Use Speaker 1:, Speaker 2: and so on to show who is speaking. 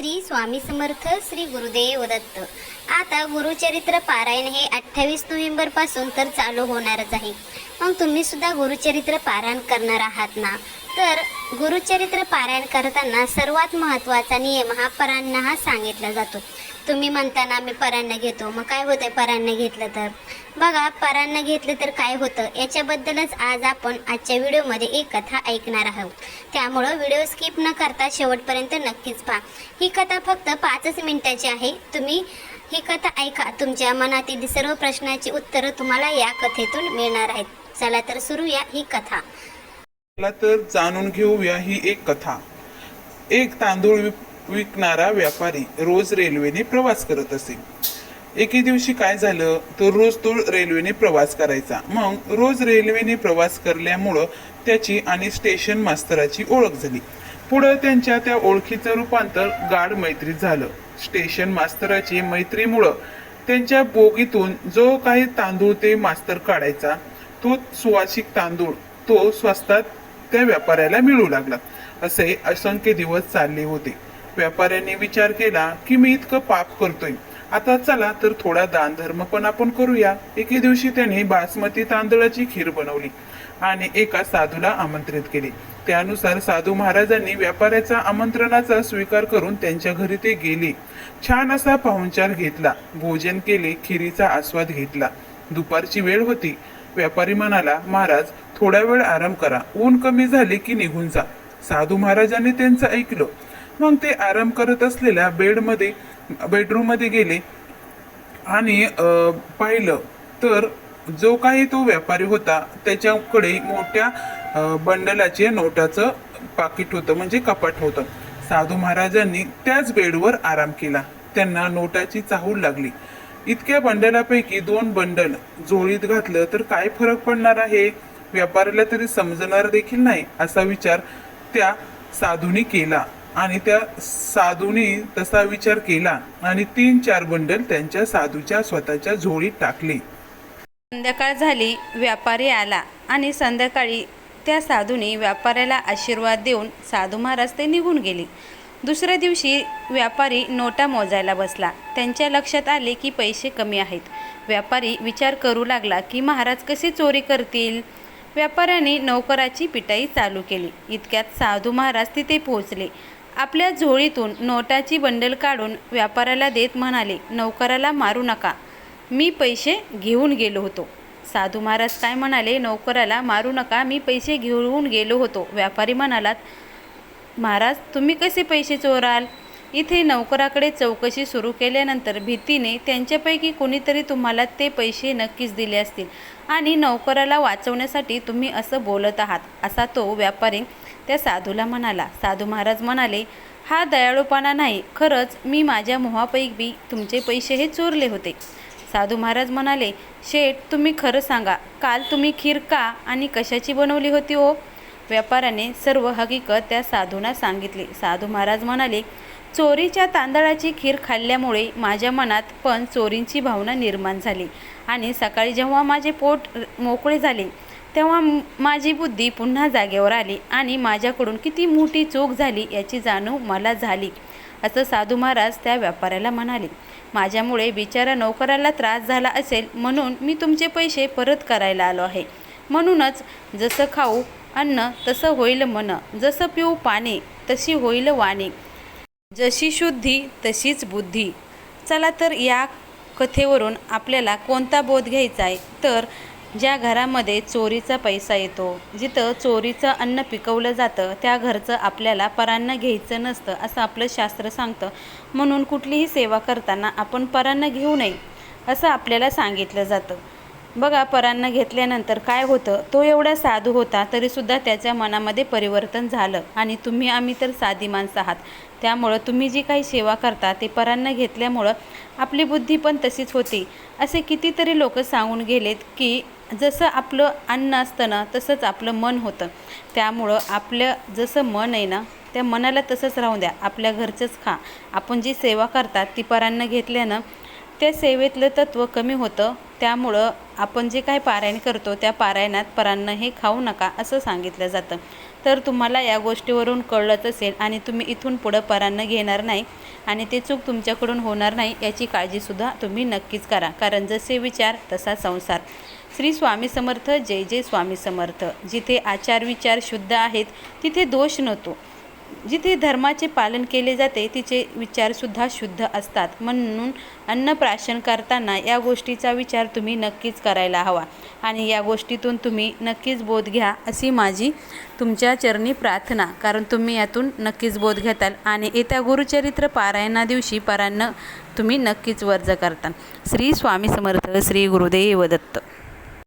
Speaker 1: श्री स्वामी समर्थ श्री गुरुदेव दत्त. आता गुरुचरित्र पारायण हे अठ्ठावीस नोव्हेंबरपासून तर चालू होणारच आहे. मग तुम्ही सुद्धा गुरुचरित्र पारायण करणार आहात ना? तर गुरुचरित्र पारायण करताना सर्वात महत्त्वाचा नियम हा परांना हा सांगितला जातो. तुम्ही म्हणताना मी परांना घेतो. मग काय होतंय परांना घेतलं तर? बघा परांना घेतलं तर काय होतं? याच्याबद्दलच आज आपण आजच्या व्हिडिओमध्ये एक कथा ऐकणार आहोत. त्यामुळं व्हिडिओ स्किप न करता शेवटपर्यंत नक्कीच पहा. ही कथा फक्त पाचच मिनिटाची आहे. तुम्ही ही कथा ऐका. तुमच्या मनातील सर्व प्रश्नाची उत्तरं तुम्हाला या कथेतून मिळणार आहेत. चला तर सुरू या ही कथा.
Speaker 2: चला तर जाणून घेऊया ही एक कथा. एक तांदूळ विकणारा व्यापारी रोज रेल्वेने प्रवास करत असे एके दिवशी काय झालं? तर रोज तो रेल्वेने प्रवास करायचा. मग रोज रेल्वेने प्रवास करल्यामुळं त्याची आणि स्टेशन मास्तराची ओळख झाली. पुढं त्यांच्या त्या ओळखीचं रूपांतर गाढ मैत्रीत झालं. स्टेशन मास्तराची मैत्रीमुळं त्यांच्या बोगीतून जो काही तांदूळ ते मास्तर काढायचा तो सुवासिक तांदूळ तो स्वस्तात त्या व्यापाऱ्याला मिळू लागला. असे असंख्य दिवस चालले होते. व्यापाऱ्याने विचार केला की मी इतकं पाप करतोय. आता चला तर थोडा दानधर्म पण आपण करूया. एके दिवशी त्याने बासमती तांदळाची खीर बनवली आणि एका साधूला आमंत्रित केले. त्यानुसार साधू महाराजांनी व्यापाऱ्याचा आमंत्रणाचा स्वीकार करून त्यांच्या घरी ते गेले. छान असा पाहुणचार घेतला. भोजन केले खिरीचा आस्वाद घेतला. दुपारची वेळ होती. व्यापारी म्हणाला महाराज थोडा वेळ आराम करा. ऊन कमी झाले की निघून जा. साधू महाराजांनी त्यांचं ऐकलं. मग ते आराम करत असलेल्या बेडमध्ये बेडरूममध्ये गेले आणि पाहिलं तर जो काही तो व्यापारी होता त्याच्याकडे मोठ्या बंडलाचे नोटाचं पाकिट होतं म्हणजे कपाट होतं. साधू महाराजांनी त्याच बेडवर आराम केला. त्यांना नोटाची चाहूल लागली. इतक्या बंडलापैकी दोन बंडल जोळीत घातलं तर काय फरक पडणार आहे? व्यापाऱ्याला तरी समजणार देखील नाही असा विचार त्या साधूने केला. आणि त्या साधूनी तसा विचार केला आणि तीन चार बंडल त्यांच्या साधूच्या स्वतःच्या झोळीत टाकले.
Speaker 3: संध्याकाळ झाली व्यापारी आला आणि संध्याकाळी त्या साधूने व्यापाऱ्याला आशीर्वाद देऊन साधू महाराज ते निघून गेले. दुसऱ्या दिवशी व्यापारी नोटा मोजायला बसला. त्यांच्या लक्षात आले की पैसे कमी आहेत. व्यापारी विचार करू लागला की महाराज कसे चोरी करतील? व्यापाऱ्याने नोकराची पिटाई चालू केली. इतक्यात साधू महाराज तिथे पोहोचले. आपल्या झोळीतून नोटाची बंडल काढून व्यापाऱ्याला देत म्हणाले नौकराला मारू नका. मी पैसे घेऊन गेलो होतो. साधू महाराज काय म्हणाले नोकराला मारू नका. मी पैसे घेऊन गेलो होतो. व्यापारी म्हणालात महाराज तुम्ही कसे पैसे चोराल? इथे नौकराकडे चौकशी सुरू केल्यानंतर भीतीने त्यांच्यापैकी कोणीतरी तुम्हाला ते पैसे नक्कीच दिले असतील आणि नौकराला वाचवण्यासाठी तुम्ही असं बोलत आहात असा तो व्यापारी त्या साधूला म्हणाला. साधू महाराज म्हणाले हा दयाळूपणा नाही खरंच मी माझ्या मोहापैकी तुमचे पैसे हे चोरले होते. साधू महाराज म्हणाले शेठ तुम्ही खरं सांगा काल तुम्ही खीर का आणि कशाची बनवली होती ओ व्यापाऱ्याने सर्व हकीकत त्या साधूंना सांगितले. साधू महाराज म्हणाले चोरीच्या तांदळाची खीर खाल्ल्यामुळे माझ्या मनात पण चोरींची भावना निर्माण झाली. आणि सकाळी जेव्हा माझे पोट मोकळे झाले तेव्हा माझी बुद्धी पुन्हा जागेवर आली आणि माझ्याकडून किती मोठी चूक झाली याची जाणीव मला झाली असं साधू महाराज त्या व्यापाऱ्याला म्हणाले. माझ्यामुळे बिचारा नोकराला त्रास झाला असेल म्हणून मी तुमचे पैसे परत करायला आलो आहे. म्हणूनच जसं खाऊ अन्न तसं होईल मन जसं पिऊ पाणी तशी होईल वाणी. जशी शुद्धी तशीच बुद्धी. चला तर या कथेवरून आपल्याला कोणता बोध घ्यायचा आहे? तर ज्या घरामध्ये चोरीचा पैसा येतो जिथं चोरीचं अन्न पिकवलं जातं त्या घरचं आपल्याला परान्न घ्यायचं नसतं असं आपलं शास्त्र सांगतं. म्हणून कुठलीही सेवा करताना आपण परान्न घेऊ नये असं आपल्याला सांगितलं जातं. बघा परांना घेतल्यानंतर काय होतं? तो एवढा साधू होता तरीसुद्धा त्याच्या मनामध्ये परिवर्तन झालं. आणि तुम्ही आम्ही तर साधी माणसं आहात. त्यामुळं तुम्ही जी काही सेवा करता ते परांना घेतल्यामुळं आपली बुद्धी पण तशीच होती. असे कितीतरी लोक सांगून गेलेत की जसं आपलं अन्न असतं ना तसंच आपलं मन होतं. त्यामुळं आपलं जसं मन आहे ना त्या मनाला तसंच राहून द्या. आपल्या घरचंच खा. आपण जी सेवा करतात ती परांना घेतल्यानं त्या सेवेतलं तत्त्व कमी होतं त्यामुळं आपण जे काही पारायण करतो त्या पारायणात परान्न हे खाऊ नका असं सांगितलं जातं. तर तुम्हाला या गोष्टीवरून कळलंच असेल आणि तुम्ही इथून पुढं परान्न घेणार नाही आणि ते चूक तुमच्याकडून होणार नाही याची काळजीसुद्धा तुम्ही नक्कीच करा. कारण जसे विचार तसा संसार. श्री स्वामी समर्थ जय जय स्वामी समर्थ. जिथे आचार विचार शुद्ध आहेत तिथे दोष नव्हतो. जिथे धर्माचे पालन केले जाते तिचे विचारसुद्धा शुद्ध असतात. म्हणून अन्नप्राशन करताना या गोष्टीचा विचार तुम्ही नक्कीच करायला हवा. आणि या गोष्टीतून तुम्ही नक्कीच बोध घ्या अशी माझी तुमच्या चरणी प्रार्थना. कारण तुम्ही यातून नक्कीच बोध घेताल आणि येत्या गुरुचरित्र पारायणा दिवशी परान्न तुम्ही नक्कीच वर्ज करता श्री स्वामी समर्थ श्री गुरुदेव दत्त.